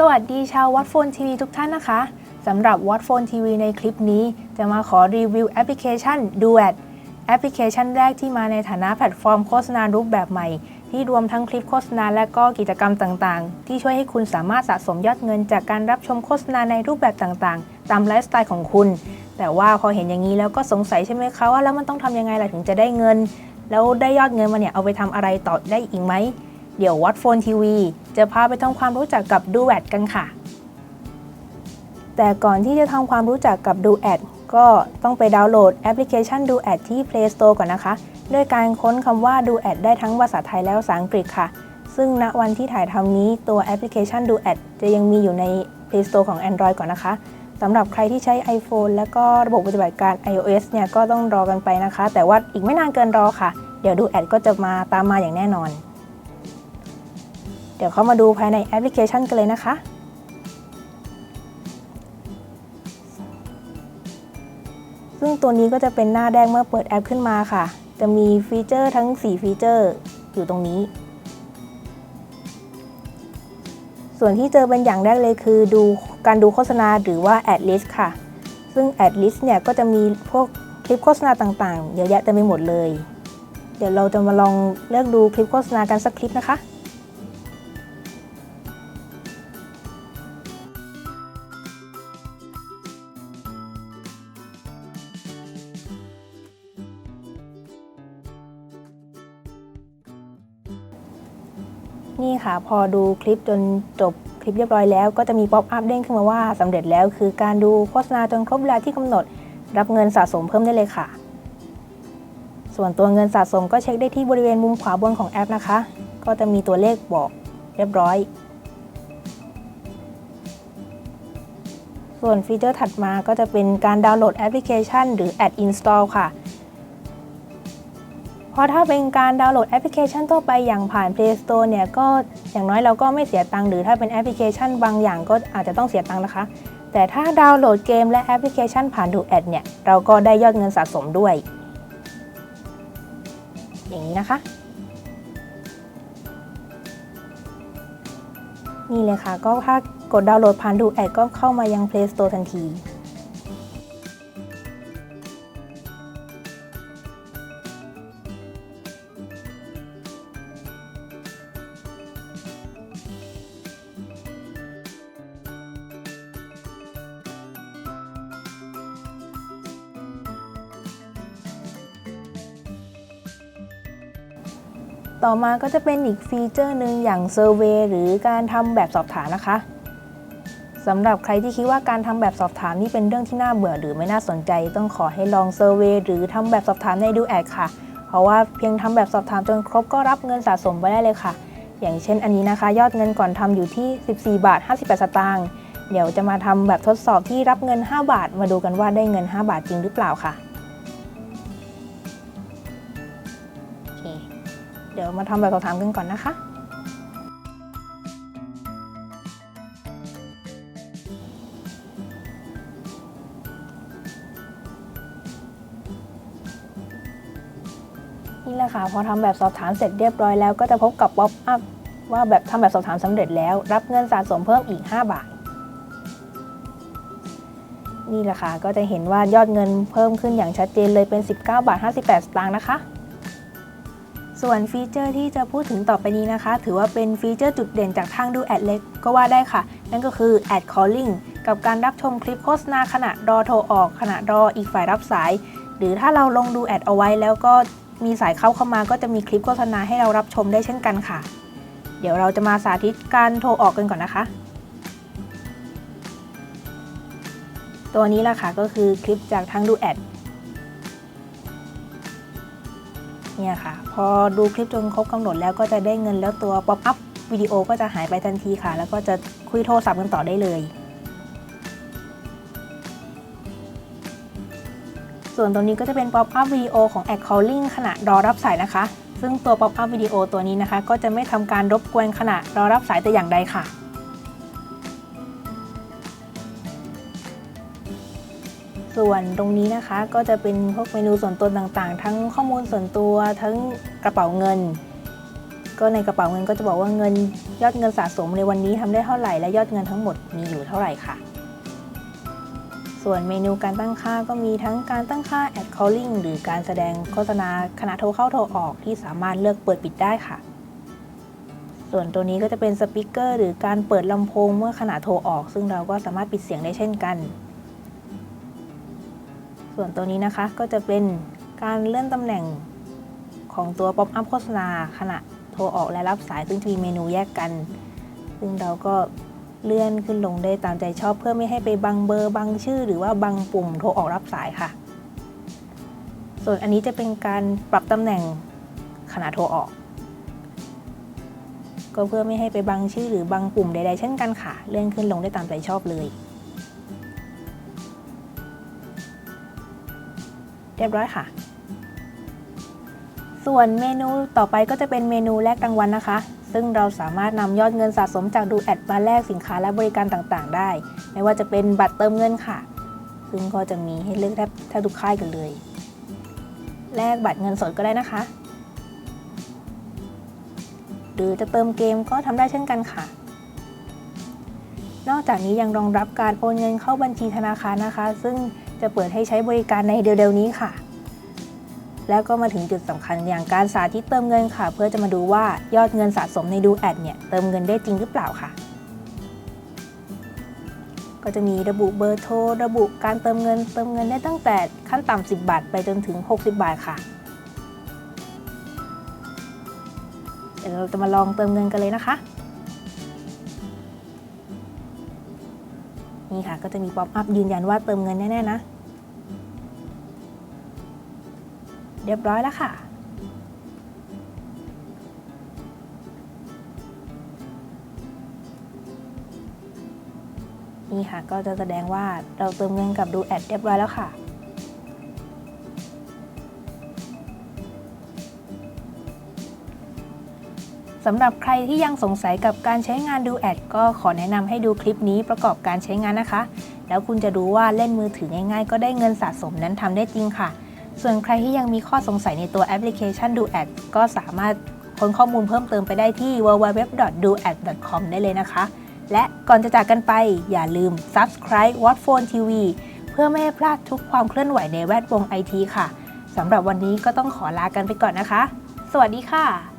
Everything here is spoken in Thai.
สวัสดีชาววัดโฟนทีวีทุกท่านนะคะสำหรับวัดโฟนทีวีในคลิปนี้ จะมาขอรีวิวแอปพลิเคชัน Duet แอปพลิเคชันแรกที่มาในฐานะแพลตฟอร์มโฆษณารูปแบบใหม่ ที่รวมทั้งคลิปโฆษณาและก็กิจกรรมต่างๆ ที่ช่วยให้คุณสามารถสะสมยอดเงิน จากการรับชมโฆษณาในรูปแบบต่างๆ ตามไลฟ์สไตล์ของคุณ แต่ว่าพอเห็นอย่างนี้แล้วก็สงสัยใช่ไหมคะว่าแล้วมันต้องทำยังไงล่ะถึงจะได้เงิน แล้วได้ยอดเงินมาเนี่ยเอาไปทำอะไรต่อได้อีกไหมเดี๋ยววัดโฟนทีวี จะพาไปทำความรู้จักกับดูแอดกันค่ะ แต่ก่อนที่จะทำความรู้จักกับดูแอดก็ต้องไปดาวน์โหลดแอปพลิเคชันดูแอดที่ Play Store ก่อนนะคะ ด้วยการค้นคำว่าดูแอดได้ทั้งภาษาไทยและภาษาอังกฤษค่ะ ซึ่งณวันที่ถ่ายทำนี้ตัวแอปพลิเคชันดูแอดจะยังมีอยู่ใน Play Store ของ Android ก่อนนะคะสำหรับใครที่ใช้ iPhone และก็ระบบปฏิบัติการ iOS เนี่ยก็ต้องรอกันไปนะคะ แต่ว่าอีกไม่นานเกินรอค่ะ เดี๋ยวดูแอดก็จะมาตามมาอย่างแน่นอน เดี๋ยวเข้ามาดูภายในแอปพลิเคชันกันเลยนะคะ ซึ่งตัวนี้ก็จะเป็นหน้าแรกเมื่อเปิดแอปขึ้นมาค่ะ จะมีฟีเจอร์ทั้ง 4 ฟีเจอร์อยู่ตรงนี้ ส่วนที่เจอเป็นอย่างแรกเลยคือดูการดูโฆษณาหรือว่า Ad List ค่ะ ซึ่ง Ad List เนี่ยก็จะมีพวกคลิปโฆษณาต่างๆ เยอะแยะเต็มไปหมดเลย เดี๋ยวเราจะมาลองเลือกดูคลิปโฆษณากันสักคลิปนะคะ นี่ค่ะ พอดูคลิปจนจบคลิปเรียบร้อยแล้วก็จะมีป๊อปอัพเด้งขึ้นมาว่าสำเร็จแล้วคือการดูโฆษณาจนครบเวลาที่กำหนด รับเงินสะสมเพิ่มได้เลยค่ะ ส่วนตัวเงินสะสมก็เช็คได้ที่บริเวณมุมขวาบนของแอปนะคะ ก็จะมีตัวเลขบอกเรียบร้อย ส่วนฟีเจอร์ถัดมาก็จะเป็นการดาวน์โหลดแอปพลิเคชัน หรือ Add Install ค่ะ เพราะถ้าเป็นการดาวน์โหลดแอปพลิเคชันทั่วไปอย่างผ่าน Play Store เนี่ยก็อย่างน้อยเราก็ไม่เสียตังค์หรือถ้าเป็นแอปพลิเคชันบางอย่างก็อาจจะต้องเสียตังค์นะคะ แต่ถ้าดาวน์โหลดเกมและแอปพลิเคชันผ่านดูแอดเนี่ยเราก็ได้ยอดเงินสะสมด้วย อย่างนี้นะคะ นี่เลยค่ะก็ถ้ากดดาวน์โหลดผ่านดูแอดก็เข้ามายัง Play Store ทันที ต่อมาก็จะเป็นอีกฟีเจอร์หนึ่งอย่างเซอร์เวหรือการทำแบบสอบถามนะคะสำหรับใครที่คิดว่าการทำแบบสอบถามนี่เป็นเรื่องที่น่าเบื่อหรือไม่น่าสนใจ ต้องขอให้ลองเซอร์เวหรือทำแบบสอบถามในดูแอดค่ะ เพราะว่าเพียงทำแบบสอบถามจนครบก็รับเงินสะสมไปได้เลยค่ะ อย่างเช่นอันนี้นะคะ ยอดเงินก่อนทำอยู่ที่ 14 บาท 58 สตางค์เดี๋ยวจะมาทำแบบทดสอบที่รับเงิน 5 บาท มาดูกันว่าได้เงิน 5 บาทจริงหรือเปล่าค่ะ เดี๋ยวมาทำแบบสอบถามกันก่อนนะคะ นี่แหละค่ะ พอทำแบบสอบถามเสร็จเรียบร้อยแล้วก็จะพบกับป๊อปอัพว่าแบบทำแบบสอบถามสำเร็จแล้ว รับเงินสะสมเพิ่มอีก 5 บาท นี่แหละค่ะ ก็จะเห็นว่ายอดเงินเพิ่มขึ้นอย่างชัดเจนเลยเป็น 19 บาท 58 สตางค์นะคะ ส่วนฟีเจอร์ที่จะพูดถึงต่อไปนี้นะคะ ถือว่าเป็นฟีเจอร์จุดเด่นจากทางดูแอดเล็กก็ว่าได้ค่ะ นั่นก็คือ Ad Calling กับการรับชมคลิปโฆษณาขณะรอโทรออกขณะรออีกฝ่ายรับสาย หรือถ้าเราลงดูแอดเอาไว้แล้วก็มีสายเข้าเข้ามาก็จะมีคลิปโฆษณาให้เรารับชมได้เช่นกันค่ะ เดี๋ยวเราจะมาสาธิตการโทรออกกันก่อนนะคะ ตัวนี้ล่ะค่ะก็คือคลิปจากทางดูแอด เนี่ยค่ะ พอดูคลิปจนครบกำหนดแล้วก็จะได้เงินแล้วตัวป๊อปอัพวิดีโอก็จะหายไปทันทีค่ะ แล้วก็จะคุยโทรศัพท์กันต่อได้เลย ส่วนตรงนี้ก็จะเป็นป๊อปอัพวิดีโอของ Ad Calling ขณะรอรับสายนะคะ ซึ่งตัวป๊อปอัพวิดีโอตัวนี้นะคะ ก็จะไม่ทำการรบกวนขณะรอรับสายแต่อย่างใดค่ะ ส่วนตรงนี้นะคะก็จะเป็นพวกเมนูส่วนตัวต่างๆ ทั้งข้อมูลส่วนตัวทั้งกระเป๋าเงิน ก็ในกระเป๋าเงินก็จะบอกว่าเงินยอดเงินสะสมในวันนี้ทำได้เท่าไหร่และยอดเงินทั้งหมดมีอยู่เท่าไหร่ค่ะ ส่วนเมนูการตั้งค่าก็มีทั้งการตั้งค่า ad calling หรือการแสดงโฆษณาขณะโทรเข้าโทรออกที่สามารถเลือกเปิดปิดได้ค่ะ ส่วนตัวนี้ก็จะเป็นสปีกเกอร์หรือการเปิดลำโพงเมื่อขณะโทรออก ซึ่งเราก็สามารถปิดเสียงได้เช่นกัน ส่วนตัวนี้นะคะก็จะเป็นการเลื่อนตำแหน่งของตัวป๊อปอัพโฆษณาขณะโทรออกและรับสายซึ่งจะมีเมนูแยกกัน ซึ่งเราก็เลื่อนขึ้นลงได้ตามใจชอบเพื่อไม่ให้ไปบังเบอร์บังชื่อ หรือว่าบังปุ่มโทรออกรับสายค่ะ ส่วนอันนี้จะเป็นการปรับตำแหน่งขณะโทรออก ก็เพื่อไม่ให้ไปบังชื่อหรือบังปุ่มใดๆ เช่นกันค่ะ เลื่อนขึ้นลงได้ตามใจชอบเลย เรียบร้อยค่ะ ส่วนเมนูต่อไปก็จะเป็นเมนูแลกรางวัลนะคะ ซึ่งเราสามารถนำยอดเงินสะสมจากดูแอดมาแลกสินค้าและบริการต่างๆ ได้ ไม่ว่าจะเป็นบัตรเติมเงินค่ะ ซึ่งก็จะมีให้เลือกแทบแทบทุกค่ายกันเลย แลกบัตรเงินสดก็ได้นะคะ หรือจะเติมเกมก็ทำได้เช่นกันค่ะ นอกจากนี้ยังรองรับการโอนเงินเข้าบัญชีธนาคารนะคะ ซึ่งจะเปิดให้ใช้บริการในเร็วๆนี้ค่ะ แล้วก็มาถึงจุดสำคัญอย่างการสาธิตเติมเงินค่ะ เพื่อจะมาดูว่ายอดเงินสะสมในดูแอดเนี่ยเติมเงินได้จริงหรือเปล่าค่ะ ก็จะมีระบุเบอร์โทรระบุการเติมเงิน เติมเงินได้ตั้งแต่ขั้นต่ำ10 บาท ไปจนถึง 60 บาทค่ะเดี๋ยวเราจะมาลองเติมเงินกันเลยนะคะ นี่ค่ะก็จะมีป๊อปอัพยืนยันว่าเติมเงินแน่ๆนะ เรียบร้อยแล้วค่ะนี่ค่ะก็จะแสดงว่าเราเติมเงินกับดูแอดเรียบร้อยแล้วค่ะ สำหรับใครที่ยังสงสัยกับการใช้งานดูแอดก็ขอแนะนำให้ดูคลิปนี้ประกอบการใช้งานนะคะ แล้วคุณจะรู้ว่าเล่นมือถือง่ายๆ ก็ได้เงินสะสมนั้นทำได้จริงค่ะ ส่วนใครที่ยังมีข้อสงสัยในตัวแอปพลิเคชัน Duad ก็สามารถค้นข้อมูลเพิ่มเติมไปได้ที่ www.duad.com ได้เลยนะคะ และก่อนจะจากกันไปอย่าลืม subscribe w a t p h o n e TV เพื่อไม่ให้พลาดทุกความเคลื่อนไหวในแวดวงไอทีค่ะสำหรับวันนี้ก็ต้องขอลากันไปก่อนนะคะ สวัสดีค่ะ